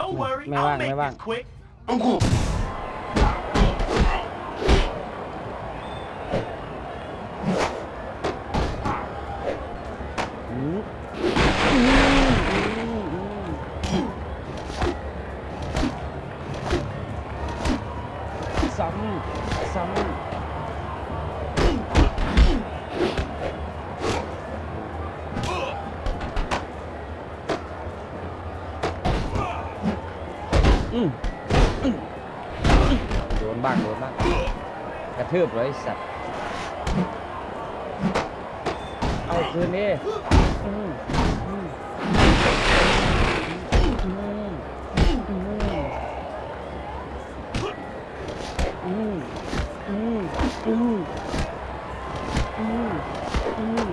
Don't worry, I'll make this ไม่ว่าง quick. อืมอืมอืมอืมซ้ำซ้ำ ทืบไว้สัตว์ เอาคืนนี้อืมอืมอืมอืมอืมอืมอืมอืมอืมอืมอืมอืมอืม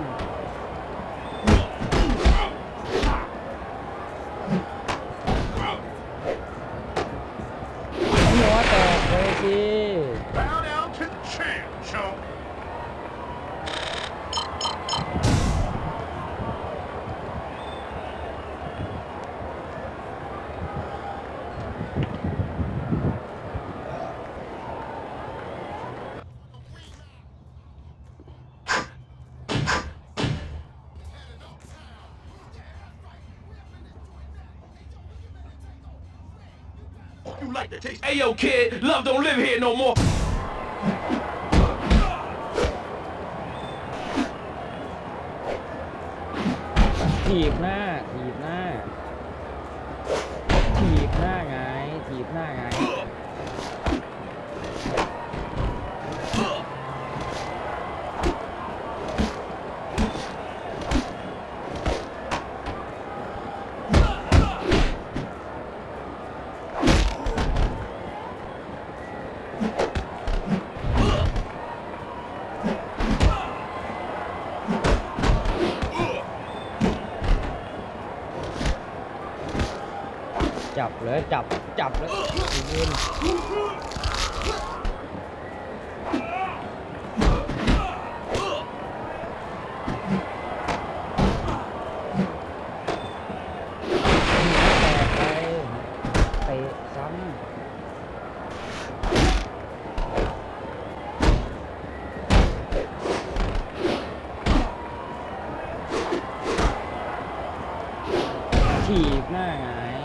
อืมอืมอืมอืม like the taste? Hey, yo, kid, love don't live here no more. ถีบหน้าถีบหน้าถีบหน้าไงถีบหน้าไง จับเลยจับจับเลยยืนแตกไปเตะซ้ำถีบหน้าไงาย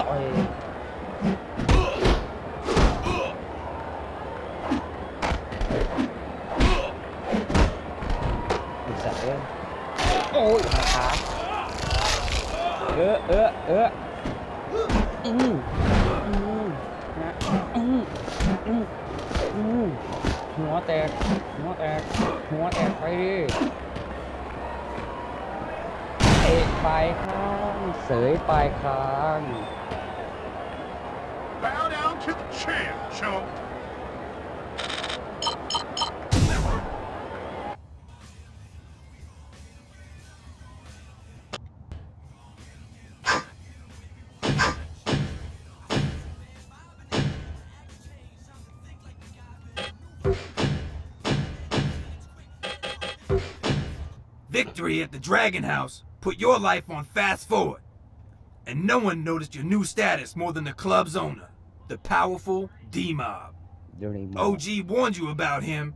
ต่อยอีสัตว์เอ้ยโอ้ยขาขาเออเออเอออืมอืมนะอืมอืมอืม หัวแตก หัวแตก หัวแตกไปดิเตะปลายข้างเสยปลายข้าง Bow down to the champ, chump. Victory at the Dragon House put your life on fast forward, and no one noticed your new status more than the club's owner, the powerful D-Mob. OG warned you about him,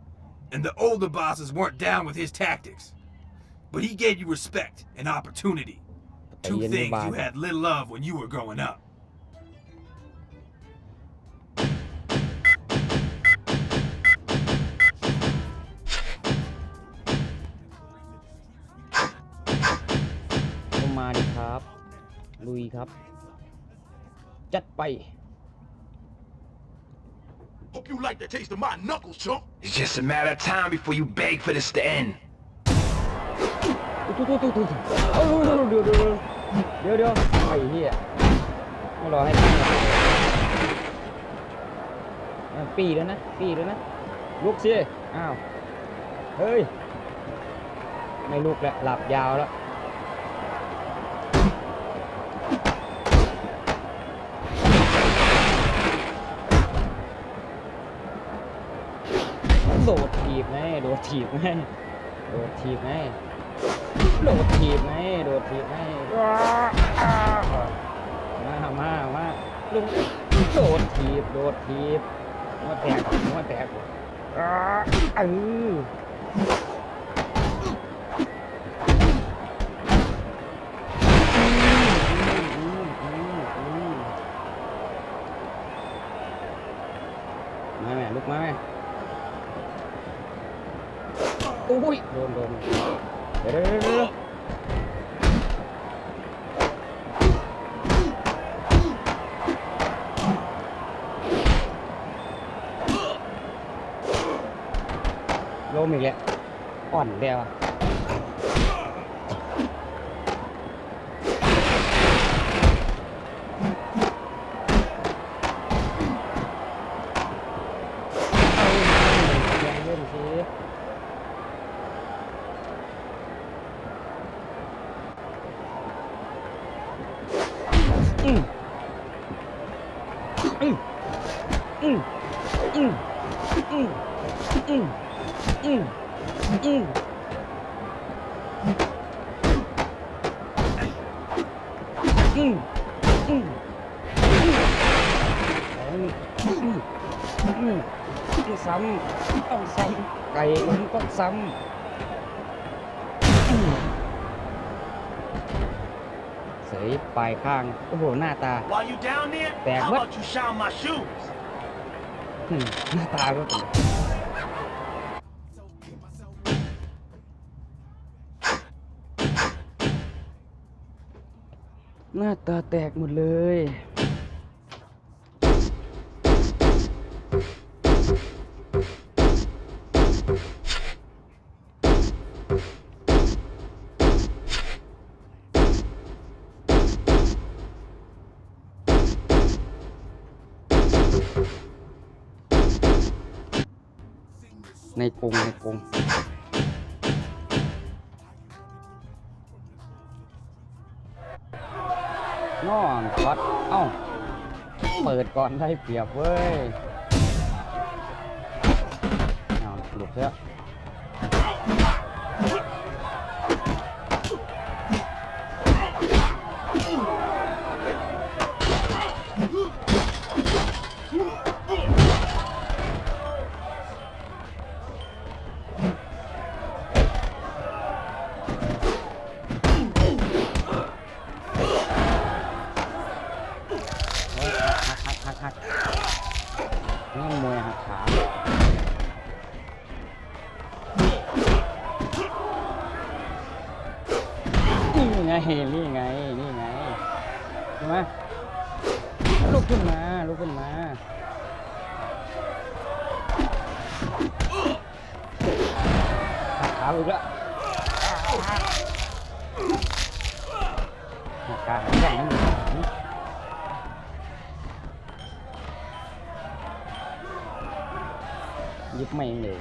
and the older bosses weren't down with his tactics. But he gave you respect and opportunity, two things you had little of when you were growing up. ลุยครับ จัดไป Hope you like the taste of my knuckles, chump. It's just a matter of time before you beg for this to end. ตุ๊ตุ๊ตุ๊ตุ๊ตุ๊เอ้ยเดี๋ยวเดี๋ยวเดี๋ยวเดี๋ยวไอ้เหี้ยไม่รอให้ตั้งอะปีแล้วนะ ปีแล้วนะ ลุกสิอ้าว เฮ้ย ไม่ลุกแล้ว หลับยาวแล้ว โดดถีบไงโดดถีบไงโดดถีบไงโดดถีบไงโดดถีบไงมามามาลุงโดดถีบโดดถีบหัวแตกหัวแตกเออ มอีกแล้วอ่อนเดียว ต้องซ้ำต้องซ้ำไก่มันต้องซ้ำเสยปลายข้าง โอ้โห หน้าตา While you down there, Bad how what? about you shine my shoes? หน้าตาก็เป็น น้าตาแตกหมดเลย ในกรงในกรง นอนวัดเอ้า เปิดก่อนได้เปรียบเว้ยเอาหลุดเถอะ นี่ไงนี่ไง นี่ไงใช่ไหมลุกขึ้นมา ลุกขึ้นมาหักขาอีกแล้วหักขาหักแข้งนั่นเองยิบไม่งเลย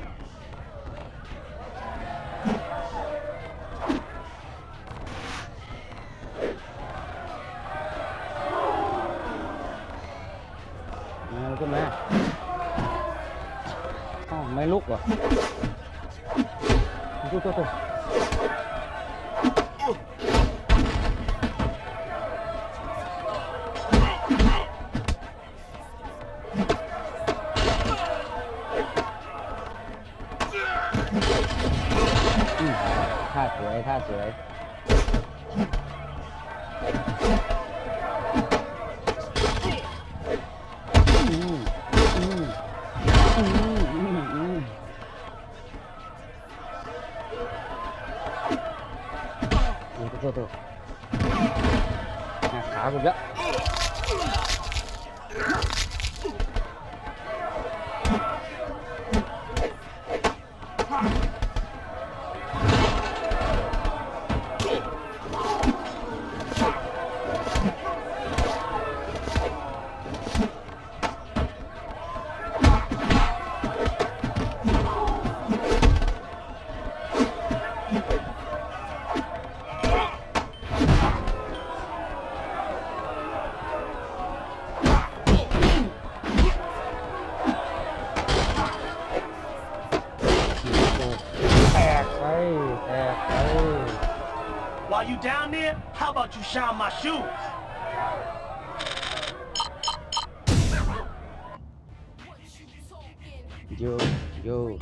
ไม่ลุกเหรอตัวตัวตัว about you shine my shoes? Yo, yo.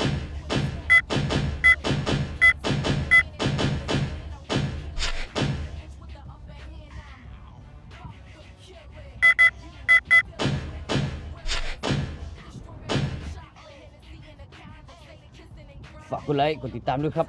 ฝากกดไลค์กดติดตามด้วยครับ